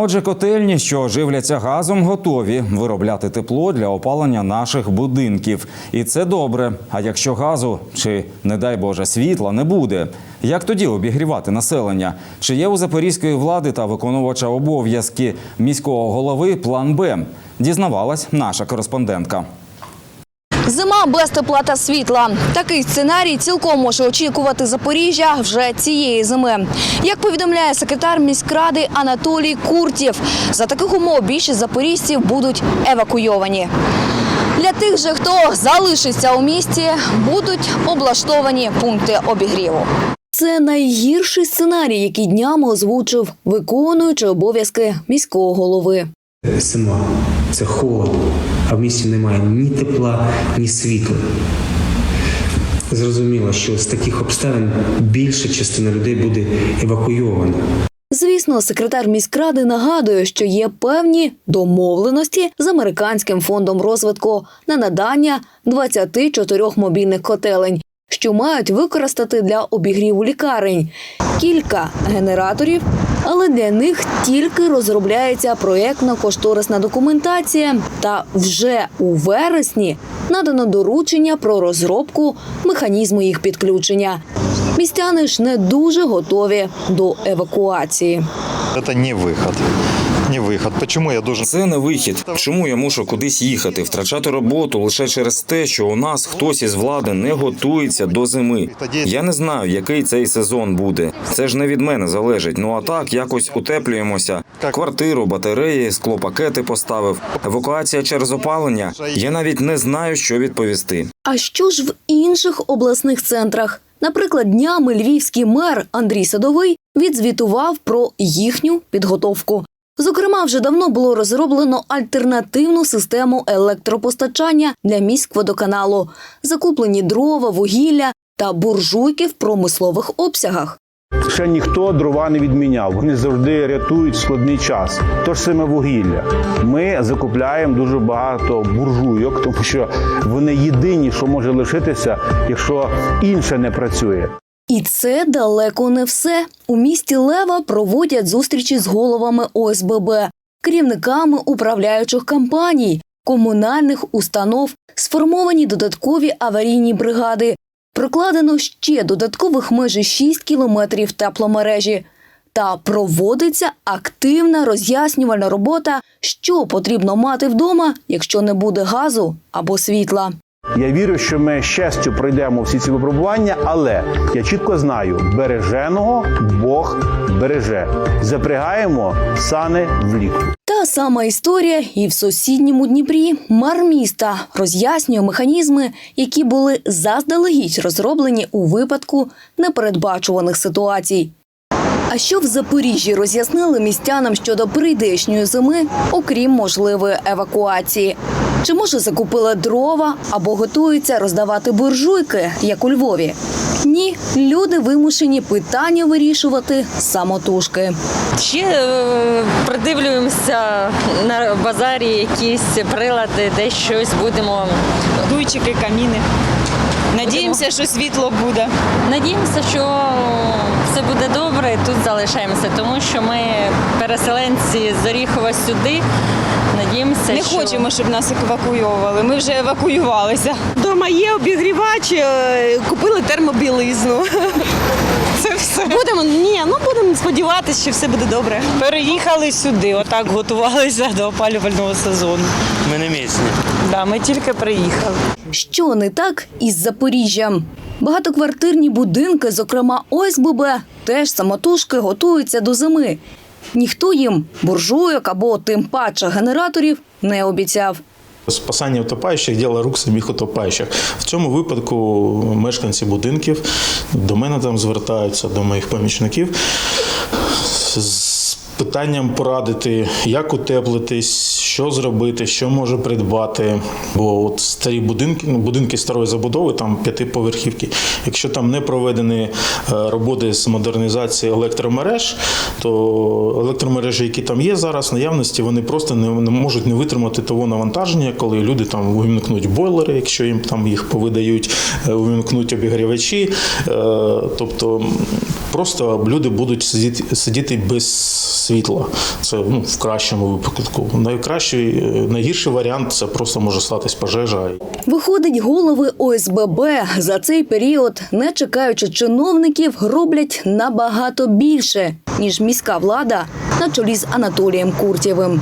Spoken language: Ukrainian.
Отже, котельні, що живляться газом, готові виробляти тепло для опалення наших будинків. І це добре. А якщо газу чи, не дай Боже, світла не буде, як тоді обігрівати населення? Чи є у запорізької влади та виконувача обов'язки міського голови план Б? Дізнавалась наша кореспондентка. Зима без тепла та світла. Такий сценарій цілком може очікувати Запоріжжя вже цієї зими. Як повідомляє секретар міськради Анатолій Куртєв, за таких умов більшість запоріжців будуть евакуйовані. Для тих же, хто залишиться у місті, будуть облаштовані пункти обігріву. Це найгірший сценарій, який днями озвучив виконуючий обов'язки міського голови. Зима, це холод, а в місті немає ні тепла, ні світла. Зрозуміло, що з таких обставин більша частина людей буде евакуйована. Звісно, секретар міськради нагадує, що є певні домовленості з американським фондом розвитку на надання 24 мобільних котелень, що мають використати для обігріву лікарень. Кілька генераторів, але для них тільки розробляється проєктно-кошторисна документація. Та вже у вересні надано доручення про розробку механізму їх підключення. Містяни ж не дуже готові до евакуації. Это не выход. Не выход. Почему я должен... Це не вихід. Чому я мушу кудись їхати, втрачати роботу лише через те, що у нас хтось із влади не готується до зими. Я не знаю, який цей сезон буде. Це ж не від мене залежить. Ну а так якось утеплюємося. Квартиру, батареї, склопакети поставив. Евакуація через опалення. Я навіть не знаю, що відповісти. А що ж в інших обласних центрах? Наприклад, днями львівський мер Андрій Садовий відзвітував про їхню підготовку. Зокрема, вже давно було розроблено альтернативну систему електропостачання для міськводоканалу, закуплені дрова, вугілля та буржуйки в промислових обсягах. Ще ніхто дрова не відміняв. Вони завжди рятують складний час. Тож саме вугілля. Ми закупляємо дуже багато буржуйок, тому що вони єдині, що може лишитися, якщо інше не працює. І це далеко не все. У місті Лева проводять зустрічі з головами ОСББ, керівниками управляючих компаній, комунальних установ, сформовані додаткові аварійні бригади. Прокладено ще додаткових майже 6 кілометрів тепломережі. Та проводиться активна роз'яснювальна робота, що потрібно мати вдома, якщо не буде газу або світла. Я вірю, що ми з честю пройдемо всі ці випробування, але я чітко знаю, береженого Бог береже. Запрягаємо сани влітку. Та сама історія і в сусідньому Дніпрі мер міста роз'яснює механізми, які були заздалегідь розроблені у випадку непередбачуваних ситуацій. А що в Запоріжжі роз'яснили містянам щодо прийдешньої зими, окрім можливої евакуації? Чи може закупила дрова або готуються роздавати буржуйки, як у Львові? Ні, люди вимушені питання вирішувати самотужки. Ще е, придивлюємося на базарі якісь прилади, де щось будемо. дуйчики, каміни. Надіємося, що світло буде. Надіємося, що все буде добре і тут залишаємося, тому що ми переселенці з Оріхова сюди. Надіємося, Не що... хочемо, щоб нас евакуювали. Ми вже евакуювалися. Дома є обігрівач, е, купили термобілизну. Все. Будемо ні, ну будемо сподіватися, що все буде добре. Переїхали сюди, отак готувалися до опалювального сезону. Ми не місні. Да, ми тільки приїхали. Що не так із Запоріжжям? Багатоквартирні будинки, зокрема ОСББ, теж самотужки готуються до зими. Ніхто їм буржуйок або тим паче генераторів не обіцяв. Спасання утопаючих – діло рук самих утопаючих. В цьому випадку мешканці будинків до мене там звертаються, до моїх помічників з питанням порадити, як утеплитись, що зробити, що може придбати. Бо от старі будинки, ну, будинки старої забудови, там п'ятиповерхівки, якщо там не проведені е, роботи з модернізації електромереж, то електромережі, які там є зараз, наявності, вони просто не, не можуть не витримати того навантаження, коли люди там вимкнуть бойлери, якщо їм там їх повидають, е, вимкнуть обігрівачі. Е, Тобто просто люди будуть сидіти, сидіти без світла. Це ну, в кращому випадку. Найкращий, е, найгірший варіант це просто може статись пожежа. Виходить, голови ОСББ за цей період, не чекаючи чиновників, роблять набагато більше ніж міська влада на чолі з Анатолієм Куртєвим.